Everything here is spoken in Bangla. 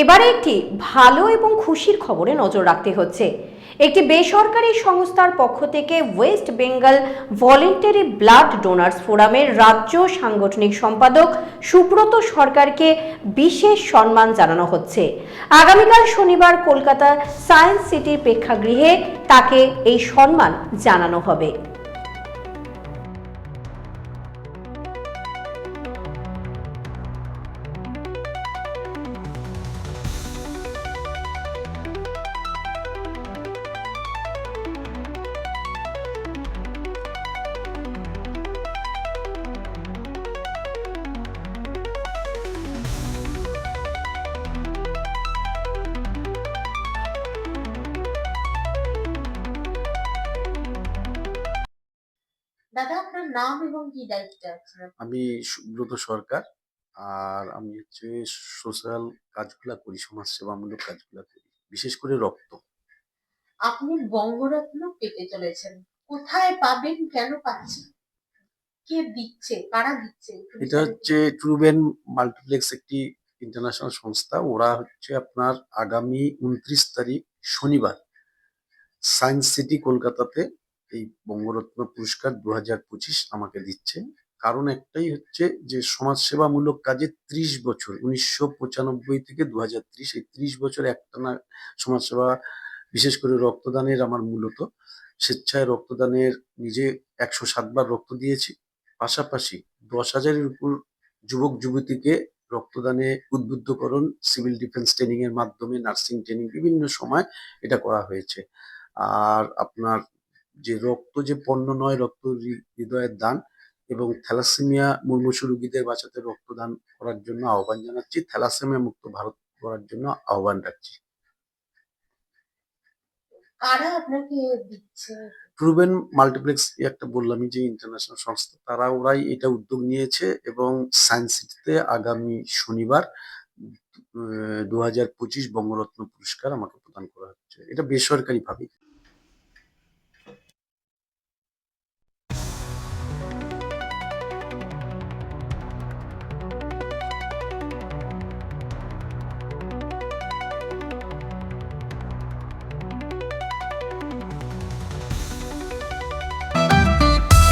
এবারে একটি ভালো এবং খুশির খবরে নজর রাখতে হচ্ছে। একটি বেসরকারি সংস্থার পক্ষ থেকে West Bengal voluntary blood donors ফোরামের রাজ্য সাংগঠনিক সম্পাদক সুব্রত সরকারকে বিশেষ সম্মান জানানো হচ্ছে। আগামীকাল শনিবার কলকাতা সায়েন্স সিটির প্রেক্ষাগৃহে তাকে এই সম্মান জানানো হবে। দাদা আপনার নাম এবং কি দায়িত্ব আছে? আমি সুব্রত সরকার আর আমি হচ্ছে সোশ্যাল কাজগুলা করি সমাজসেবামূলক কাজগুলা করি বিশেষ করে রক্ত। আপনি বঙ্গরত্ন পেতে চলেছেন। কোথায় পাবেন কেন পাচ্ছেন? কে দিচ্ছে? কারা দিচ্ছে? এটা হচ্ছে ট্রুবেন মাল্টিপ্লেক্স একটি ইন্টারন্যাশনাল সংস্থা। ওরা হচ্ছে আপনার আগামী উনত্রিশ তারিখ শনিবার সায়েন্স সিটি কলকাতাতে এই বঙ্গরত্ন পুরস্কার দু হাজার পঁচিশ আমাকে দিচ্ছে। কারণ একটাই হচ্ছে যে, সমাজসেবামূলক কাজে ত্রিশ বছর, উনিশশো পঁচানব্বই থেকে দু হাজার ত্রিশ, এই ত্রিশ বছর একটানা সমাজসেবা, বিশেষ করে রক্তদানের আমার মূলত। স্বেচ্ছায় রক্তদানের নিজে একশো সাতবার রক্ত দিয়েছি। পাশাপাশি দশ হাজারের উপর যুবক, যুবতীকে রক্তদানে উদ্বুদ্ধকরণ, সিভিল ডিফেন্স ট্রেনিং এর মাধ্যমে, নার্সিং ট্রেনিং বিভিন্ন সময় এটা করা হয়েছে। আর আপনার যে রক্ত যে পণ্য নয় রক্ত হৃদয়ের দান এবং থ্যালাসেমিয়া মুমূর্ষু রোগীদের বাঁচাতে রক্তদান করার জন্য আহ্বান জানাচ্ছি। থ্যালাসেমিয়া মুক্ত ভারত করার জন্য আহ্বান রাখছি। প্রুভেন মাল্টিপ্লেক্স একটা বললামই যে ইন্টারন্যাশনাল সংস্থা তারা ওরাই এটা উদ্যোগ নিয়েছে এবং সায়েন্স সিটিতে আগামী শনিবার দু হাজার পঁচিশ বঙ্গরত্ন পুরস্কার আমাকে প্রদান করা হচ্ছে। এটা বেসরকারি